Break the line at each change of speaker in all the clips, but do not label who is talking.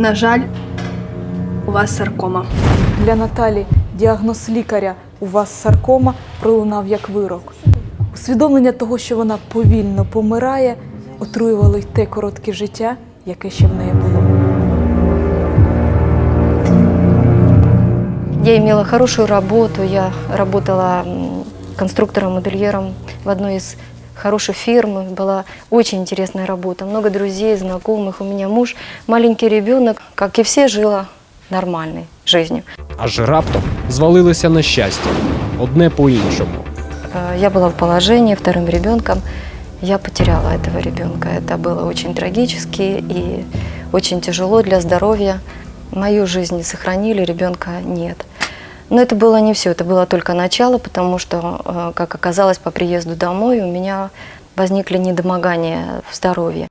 На жаль, у вас саркома.
Для Наталі діагноз лікаря у вас саркома пролунав як вирок. Усвідомлення того, що вона повільно помирає, отруювало й те коротке життя, яке ще в неї було.
Я имела хорошую работу, я работала конструктором-модельером в одной из хороших фирм, была очень интересная работа, много друзей, знакомых, у меня муж, маленький ребенок, как и все, жила нормальной жизнью.
Аж раптом звалилися на щастя одне по іншому.
Э, Я была в положении вторым ребенком, я потеряла этого ребенка. Это было очень трагически и очень тяжело для здоровья. Мою жизнь не сохранили, ребенка нет. Но это было не все, это было только начало, потому что, э, как оказалось, по приезду домой у меня возникли недомогания в здоровье.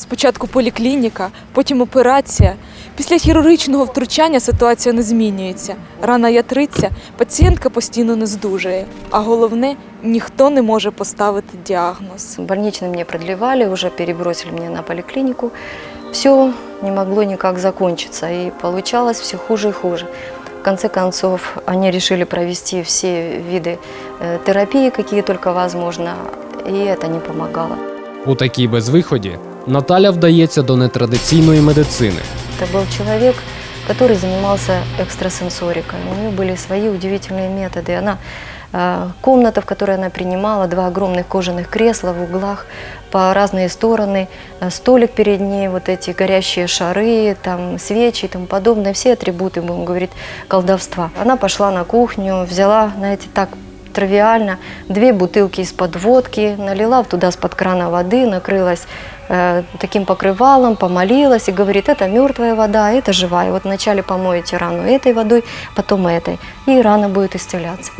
Спочатку поліклініка, потім операція. Після хірургічного втручання ситуація не змінюється. Рана ятриться, пацієнтка постійно не здужує. А головне, ніхто не може поставити діагноз.
Больничный мне продлевали, уже перебросили меня на поликлинику. Все не могло никак закончиться, и получалось все хуже и хуже. В конце концов, они решили провести все виды э, терапии, какие только возможно, и это не помогало.
У такій безвиході Наталя вдається до нетрадиційної медицини.
Это был человек, который занимался экстрасенсорикой. У нее были свои удивительные методы. Она э, комната, в которой она принимала, два огромных кожаных кресла в углах по разные стороны, э, столик перед ней, вот эти горящие шары, там свечи и тому подобное, все атрибуты, будем говорить, колдовства. Она пошла на кухню, взяла, знаете, так тривиально, две бутылки из-под водки, налила туда с-под крана воды, накрылась э, таким покрывалом, помолилась и говорит, это мертвая вода, это живая. Вот вначале помоете рану этой водой, потом этой, и рана будет исцеляться.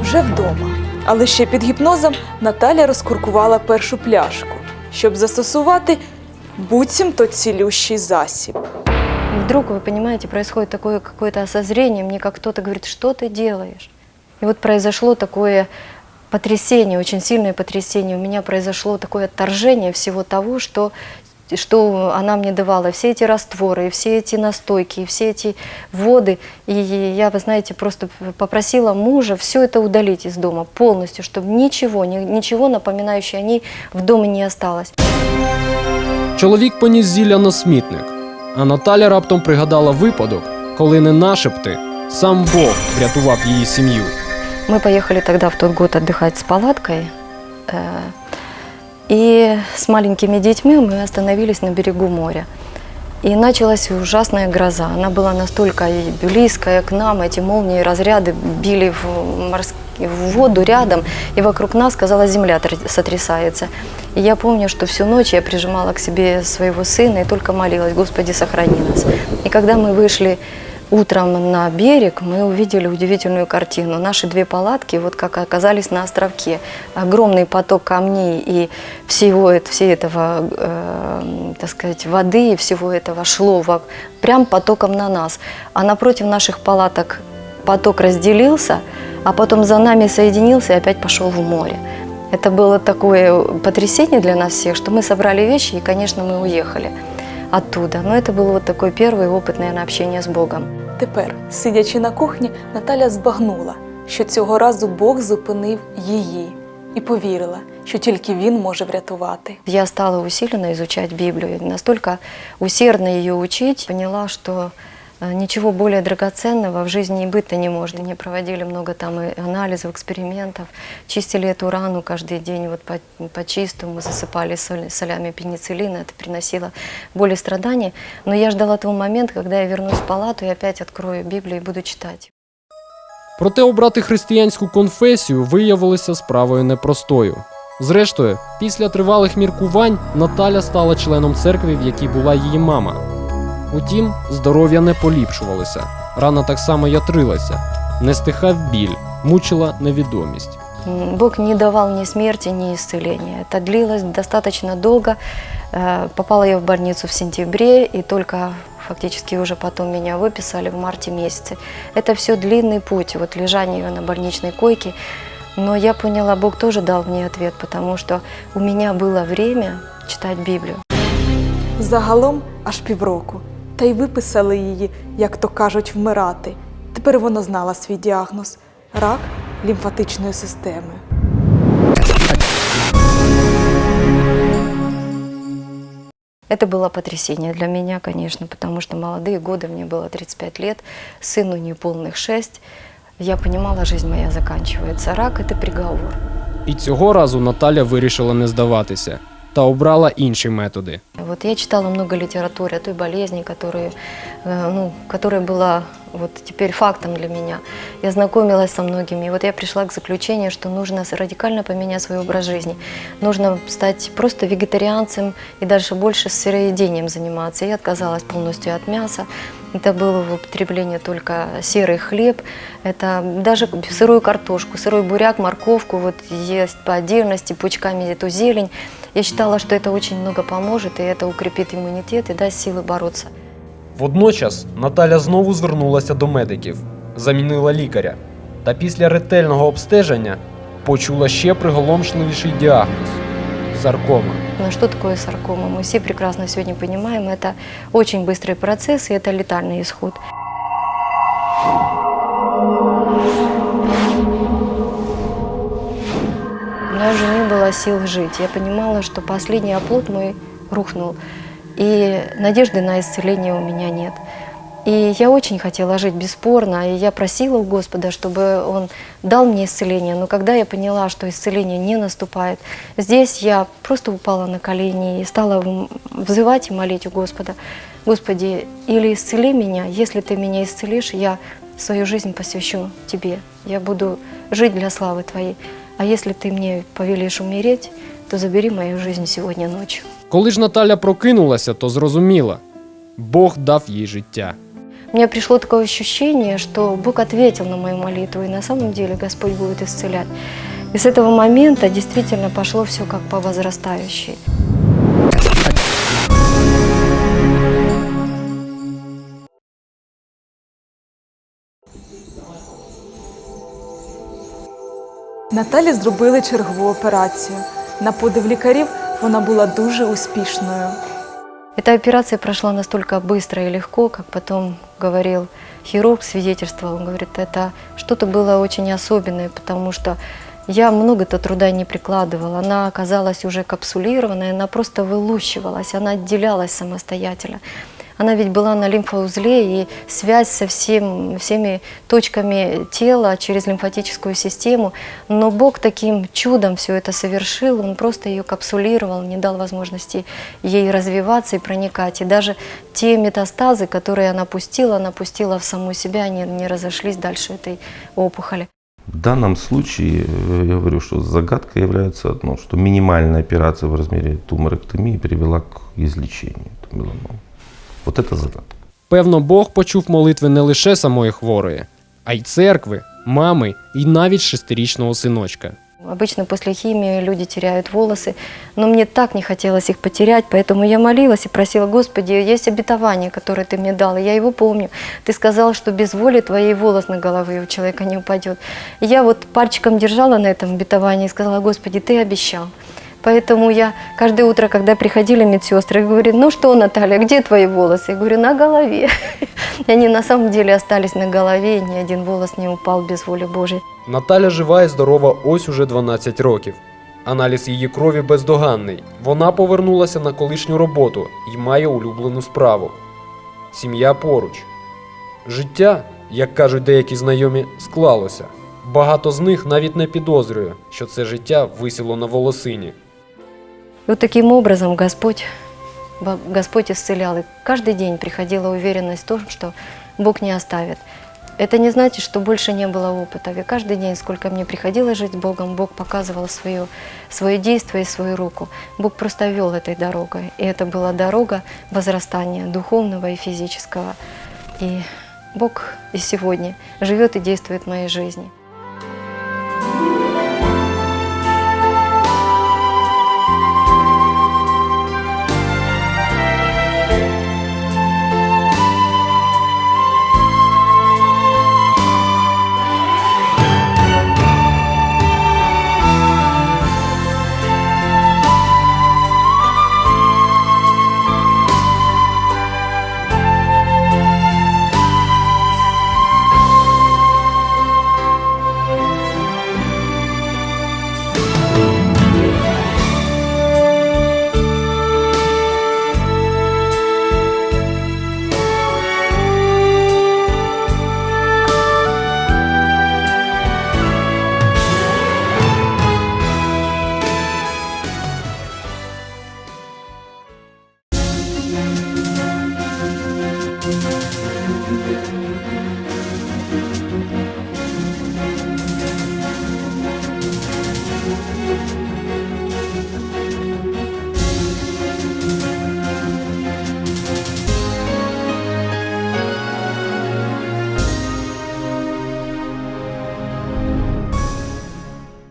Вже вдома. Але ще під гіпнозом Наталя розкуркувала першу пляшку, щоб застосувати буцімто цілющий засіб.
И вдруг, вы понимаете, происходит такое какое-то осозрение, мне как кто-то говорит, что ты делаешь? И вот произошло такое потрясение, очень сильное потрясение. У меня произошло такое отторжение всего того, что, что она мне давала. Все эти растворы, и все эти настойки, и все эти воды. И я, вы знаете, просто попросила мужа все это удалить из дома полностью, чтобы ничего, ни- ничего напоминающее о ней в доме не осталось.
Чоловік поніс зілля на смітник, а Наталя раптом пригадала випадок, коли не нашепти, сам Бог врятував її сім'ю.
Мы поехали тогда в тот год отдыхать с палаткой. э, И с маленькими детьми мы остановились на берегу моря. И началась ужасная гроза. Она была настолько близкая к нам, эти молнии, разряды били в, морс- в воду рядом, и вокруг нас, казалось, земля тр- сотрясается. И я помню, что всю ночь я прижимала к себе своего сына и только молилась, Господи, сохрани нас. И когда мы вышли Утром на берег мы увидели удивительную картину. Наши две палатки вот как оказались на островке. Огромный поток камней и всего, всей этого, э, так сказать, воды и всего этого шло во- прям потоком на нас. А напротив наших палаток поток разделился, а потом за нами соединился и опять пошел в море. Это было такое потрясение для нас всех, что мы собрали вещи и, конечно, мы уехали оттуда. Но это был вот такой первый опыт, наверное, общения с Богом.
Тепер, сидячи на кухні, Наталя збагнула, що цього разу Бог зупинив її і повірила, що тільки він може врятувати.
Я стала усиленно изучать Библию, настолько усердно ее учить, поняла, что э, ничего более драгоценного в жизни и быть-то не может. Они проводили много там и анализов, экспериментов, чистили эту рану каждый день вот по, по чистому, засыпали соль- солями пенициллина, это приносило боль и страдания. Но я ждала того момента, когда я вернусь в палату и опять открою Библию и буду читать.
Проте обрати християнську конфесію виявилося справою непростою. Зрештою, після тривалих міркувань Наталя стала членом церкви, в якій була її мама. Утім, здоров'я не поліпшувалося, рана так само ятрилася, не стихав біль, мучила невідомість.
М, Бог не давал ни смерти, ни исцеления. Это длилось достаточно долго. Э, Попала я в больницу в сентябре, и только фактически уже потом меня выписали в марте месяце. Это все длинный путь, вот лежание на больничной койке. Но я поняла, Бог тоже дал мне ответ, потому что у меня было время читать Библию.
Загалом аж півроку. Та й виписали її, як то кажуть, вмирати. Тепер вона знала свій діагноз рак лімфатичної системи.
Это было потрясение для меня, конечно, потому что молодые годы, мне было 35 лет, сыну неполных 6. Я понимала, жизнь моя заканчивается. Рак – это приговор.
І цього разу Наталя вирішила не здаватися та обрала інші методи.
Вот я читала много литературы о той болезни, которая, э, ну, которая была вот теперь фактом для меня. Я знакомилась со многими. И вот я пришла к заключению, что нужно радикально поменять свой образ жизни. Нужно стать просто вегетарианцем и дальше больше сыроедением заниматься. Я отказалась полностью от мяса. Это было в употреблении только серый хлеб, это даже сырую картошку, сырой буряк, морковку, вот есть по отдельности, пучками эту зелень. Я считала, что это очень много поможет, и это укрепит иммунитет и даст силы бороться.
Водночас Наталя знову звернулася до медиків, замінила лікаря. Та після ретельного обстеження почула ще приголомшливіший діагноз саркома.
Но что такое саркома? Мы все прекрасно сегодня понимаем, это очень быстрый процесс, и это летальный исход. У меня уже не было сил жить. Я понимала, что последний оплот мой рухнул, И надежды на исцеление у меня нет. И я очень хотела жить бесспорно, и я просила у Господа, чтобы Он дал мне исцеление. Но когда я поняла, что исцеление не наступает, здесь я просто упала на колени и стала взывать и молить у Господа. Господи, или исцели меня, если Ты меня исцелишь, я свою жизнь посвящу Тебе. Я буду жить для славы Твоей. А если Ты мне повелишь умереть, то забери мою жизнь сегодня ночью.
Коли ж Наталя прокинулася, то зрозуміла Бог дав їй життя.
У меня пришло такое ощущение, что Бог ответил на мою молитву, и на самом деле Господь будет исцелять. И с этого момента действительно пошло все как по возрастающей.
Наталі зробили чергову операцію На подив лікарів вона була дуже успішною.
Эта операция прошла настолько быстро и легко, как потом говорил хирург, свидетельствовал, он говорит, это что-то было очень особенное, потому что я много-то труда не прикладывала. Она оказалась уже капсулированной, она просто вылущивалась, она отделялась самостоятельно. Она ведь была на лимфоузле, и связь со всем, всеми точками тела через лимфатическую систему. Но Бог таким чудом все это совершил, Он просто ее капсулировал, не дал возможности ей развиваться и проникать. И даже те метастазы, которые она пустила, она пустила в саму себя, они не разошлись дальше этой опухоли.
В данном случае, э, я говорю, что загадкой является одно, что минимальная операция в размере туморектомии привела к излечению меланомы. Вот это загадка.
Певно, Бог почув молитви не лише самої хворої, а й церкви, мами і навіть шестирічного синочка.
Обычно после химии люди теряют волосы, но мне так не хотелось их потерять, поэтому я молилась и просила, Господи, есть обетование, которое Ты мне дал, и я его помню. Ты сказал, что без воли Твоей волос на голове у человека не упадет. И я вот пальчиком держала на этом обетовании и сказала, Господи, Ты обещал. Поэтому я каждое утро, когда приходили медсестры, говорю, ну что, Наталья, где твои волосы? Я говорю, на голове. И они на самом деле остались на голове, и ни один волос не упал без воли Божьей.
Наталя жива і здорова ось уже 12 років. Аналіз її крові бездоганний. Вона повернулася на колишню роботу і має улюблену справу. Сім'я поруч. Життя, як кажуть деякі знайомі, склалося. Багато з них навіть не підозрює, що це життя висіло на волосині.
И вот таким образом Господь, Господь исцелял. И каждый день приходила уверенность в том, что Бог не оставит. Это не значит, что больше не было опыта. И каждый день, сколько мне приходилось жить с Богом, Бог показывал свое, свое действие и свою руку. Бог просто вел этой дорогой. И это была дорога возрастания духовного и физического. И Бог и сегодня живет и действует в моей жизни.